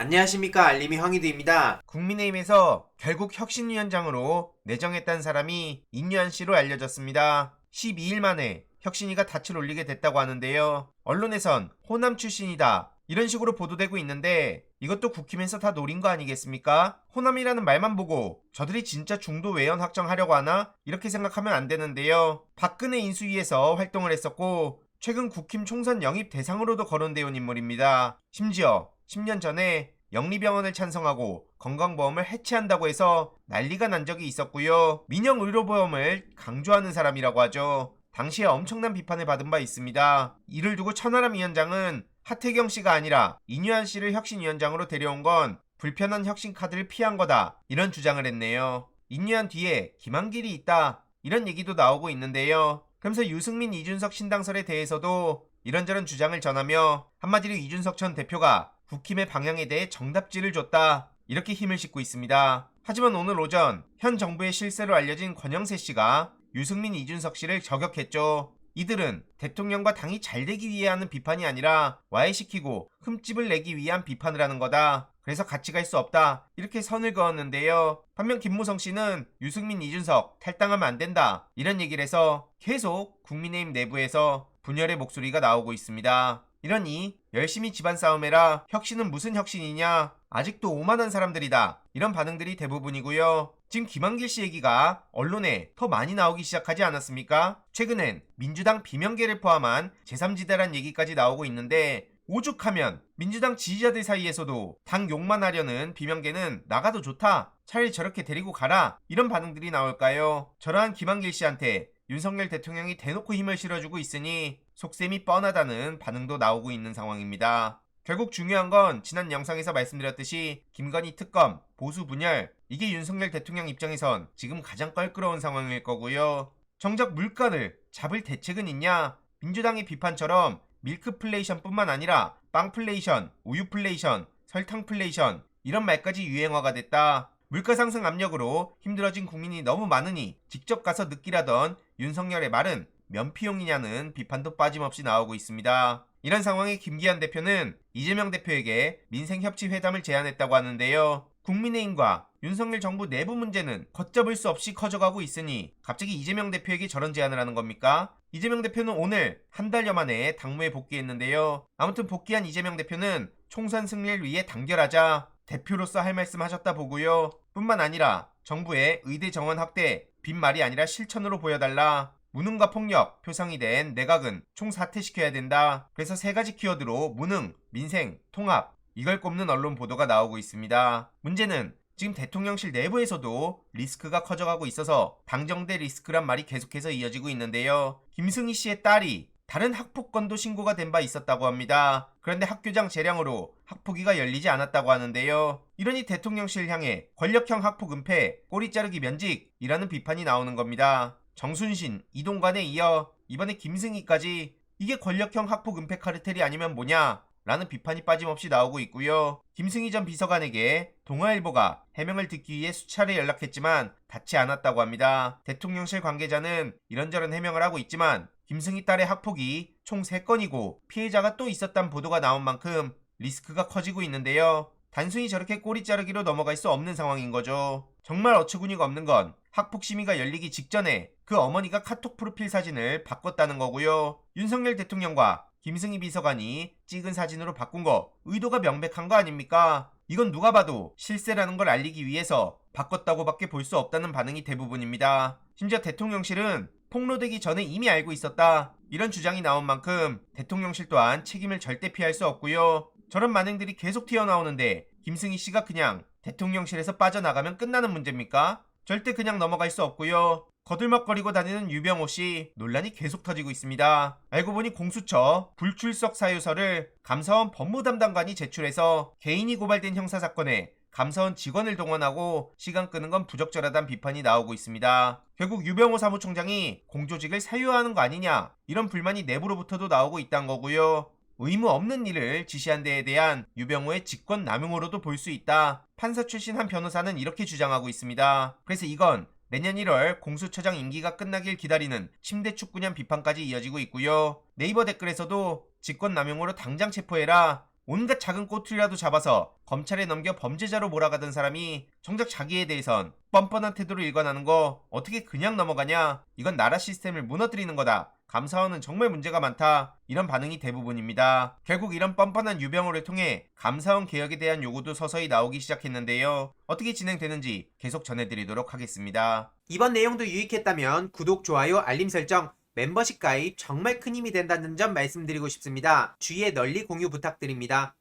안녕하십니까 알림이 황희두입니다. 국민의힘에서 결국 혁신위원장으로 내정했다는 사람이 인유한 씨로 알려졌습니다. 12일 만에 혁신위가 닻을 올리게 됐다고 하는데요. 언론에선 호남 출신이다. 이런 식으로 보도되고 있는데 이것도 국힘에서 다 노린 거 아니겠습니까? 호남이라는 말만 보고 저들이 진짜 중도 외연 확정하려고 하나? 이렇게 생각하면 안 되는데요. 박근혜 인수위에서 활동을 했었고 최근 국힘 총선 영입 대상으로도 거론되어 온 인물입니다. 심지어 10년 전에 영리병원을 찬성하고 건강보험을 해체한다고 해서 난리가 난 적이 있었고요. 민영 의료보험을 강조하는 사람이라고 하죠. 당시에 엄청난 비판을 받은 바 있습니다. 이를 두고 천하람 위원장은 하태경 씨가 아니라 이뉴한 씨를 혁신위원장으로 데려온 건 불편한 혁신 카드를 피한 거다. 이런 주장을 했네요. 이뉴한 뒤에 김한길이 있다. 이런 얘기도 나오고 있는데요. 그러면서 유승민 이준석 신당설에 대해서도 이런저런 주장을 전하며 한마디로 이준석 전 대표가 국힘의 방향에 대해 정답지를 줬다. 이렇게 힘을 싣고 있습니다. 하지만 오늘 오전 현 정부의 실세로 알려진 권영세 씨가 유승민 이준석 씨를 저격했죠. 이들은 대통령과 당이 잘 되기 위해 하는 비판이 아니라 와해시키고 흠집을 내기 위한 비판을 하는 거다. 그래서 같이 갈 수 없다. 이렇게 선을 그었는데요. 반면 김무성 씨는 유승민 이준석 탈당하면 안 된다. 이런 얘기를 해서 계속 국민의힘 내부에서 분열의 목소리가 나오고 있습니다. 이러니 열심히 집안 싸움해라. 혁신은 무슨 혁신이냐? 아직도 오만한 사람들이다. 이런 반응들이 대부분이고요. 지금 김한길 씨 얘기가 언론에 더 많이 나오기 시작하지 않았습니까? 최근엔 민주당 비명계를 포함한 제3지대란 얘기까지 나오고 있는데 오죽하면 민주당 지지자들 사이에서도 당 욕만 하려는 비명계는 나가도 좋다. 차라리 저렇게 데리고 가라. 이런 반응들이 나올까요? 저러한 김한길 씨한테 윤석열 대통령이 대놓고 힘을 실어주고 있으니 속셈이 뻔하다는 반응도 나오고 있는 상황입니다. 결국 중요한 건 지난 영상에서 말씀드렸듯이 김건희 특검, 보수 분열, 이게 윤석열 대통령 입장에선 지금 가장 껄끄러운 상황일 거고요. 정작 물가를 잡을 대책은 있냐? 민주당의 비판처럼 밀크플레이션뿐만 아니라 빵플레이션, 우유플레이션, 설탕플레이션 이런 말까지 유행어가 됐다. 물가 상승 압력으로 힘들어진 국민이 너무 많으니 직접 가서 느끼라던 윤석열의 말은 면피용이냐는 비판도 빠짐없이 나오고 있습니다. 이런 상황에 김기현 대표는 이재명 대표에게 민생협치 회담을 제안했다고 하는데요. 국민의힘과 윤석열 정부 내부 문제는 걷잡을 수 없이 커져가고 있으니 갑자기 이재명 대표에게 저런 제안을 하는 겁니까? 이재명 대표는 오늘 한 달여 만에 당무에 복귀했는데요. 아무튼 복귀한 이재명 대표는 총선 승리를 위해 단결하자 대표로서 할 말씀 하셨다 보고요. 뿐만 아니라 정부의 의대 정원 확대 빈말이 아니라 실천으로 보여달라. 무능과 폭력 표상이 된 내각은 총 사퇴시켜야 된다. 그래서 세 가지 키워드로 무능, 민생, 통합 이걸 꼽는 언론 보도가 나오고 있습니다. 문제는 지금 대통령실 내부에서도 리스크가 커져가고 있어서 당정대 리스크란 말이 계속해서 이어지고 있는데요. 김승희 씨의 딸이 다른 학폭건도 신고가 된 바 있었다고 합니다. 그런데 학교장 재량으로 학폭위가 열리지 않았다고 하는데요. 이러니 대통령실 향해 권력형 학폭 은폐, 꼬리 자르기 면직이라는 비판이 나오는 겁니다. 정순신, 이동관에 이어 이번에 김승희까지 이게 권력형 학폭 은폐 카르텔이 아니면 뭐냐? 라는 비판이 빠짐없이 나오고 있고요. 김승희 전 비서관에게 동아일보가 해명을 듣기 위해 수차례 연락했지만 닿지 않았다고 합니다. 대통령실 관계자는 이런저런 해명을 하고 있지만 김승희 딸의 학폭이 총 3건이고 피해자가 또 있었단 보도가 나온 만큼 리스크가 커지고 있는데요. 단순히 저렇게 꼬리 자르기로 넘어갈 수 없는 상황인 거죠. 정말 어처구니가 없는 건 학폭 심의가 열리기 직전에 그 어머니가 카톡 프로필 사진을 바꿨다는 거고요. 윤석열 대통령과 김승희 비서관이 찍은 사진으로 바꾼 거 의도가 명백한 거 아닙니까? 이건 누가 봐도 실세라는 걸 알리기 위해서 바꿨다고밖에 볼 수 없다는 반응이 대부분입니다. 심지어 대통령실은 폭로되기 전에 이미 알고 있었다. 이런 주장이 나온 만큼 대통령실 또한 책임을 절대 피할 수 없고요. 저런 만행들이 계속 튀어나오는데 김승희 씨가 그냥 대통령실에서 빠져나가면 끝나는 문제입니까? 절대 그냥 넘어갈 수 없고요. 거들먹거리고 다니는 유병호 씨 논란이 계속 터지고 있습니다. 알고 보니 공수처 불출석 사유서를 감사원 법무담당관이 제출해서 개인이 고발된 형사 사건에 감사원 직원을 동원하고 시간 끄는 건 부적절하다는 비판이 나오고 있습니다. 결국 유병호 사무총장이 공조직을 사유화하는 거 아니냐 이런 불만이 내부로부터도 나오고 있다는 거고요. 의무 없는 일을 지시한 데에 대한 유병호의 직권 남용으로도 볼 수 있다. 판사 출신 한 변호사는 이렇게 주장하고 있습니다. 그래서 이건 내년 1월 공수처장 임기가 끝나길 기다리는 침대 축구년 비판까지 이어지고 있고요. 네이버 댓글에서도 직권 남용으로 당장 체포해라. 온갖 작은 꼬투리라도 잡아서 검찰에 넘겨 범죄자로 몰아가던 사람이 정작 자기에 대해선 뻔뻔한 태도로 일관하는 거 어떻게 그냥 넘어가냐? 이건 나라 시스템을 무너뜨리는 거다. 감사원은 정말 문제가 많다. 이런 반응이 대부분입니다. 결국 이런 뻔뻔한 유병호를 통해 감사원 개혁에 대한 요구도 서서히 나오기 시작했는데요. 어떻게 진행되는지 계속 전해드리도록 하겠습니다. 이번 내용도 유익했다면 구독, 좋아요, 알림 설정, 멤버십 가입 정말 큰 힘이 된다는 점 말씀드리고 싶습니다. 주위에 널리 공유 부탁드립니다.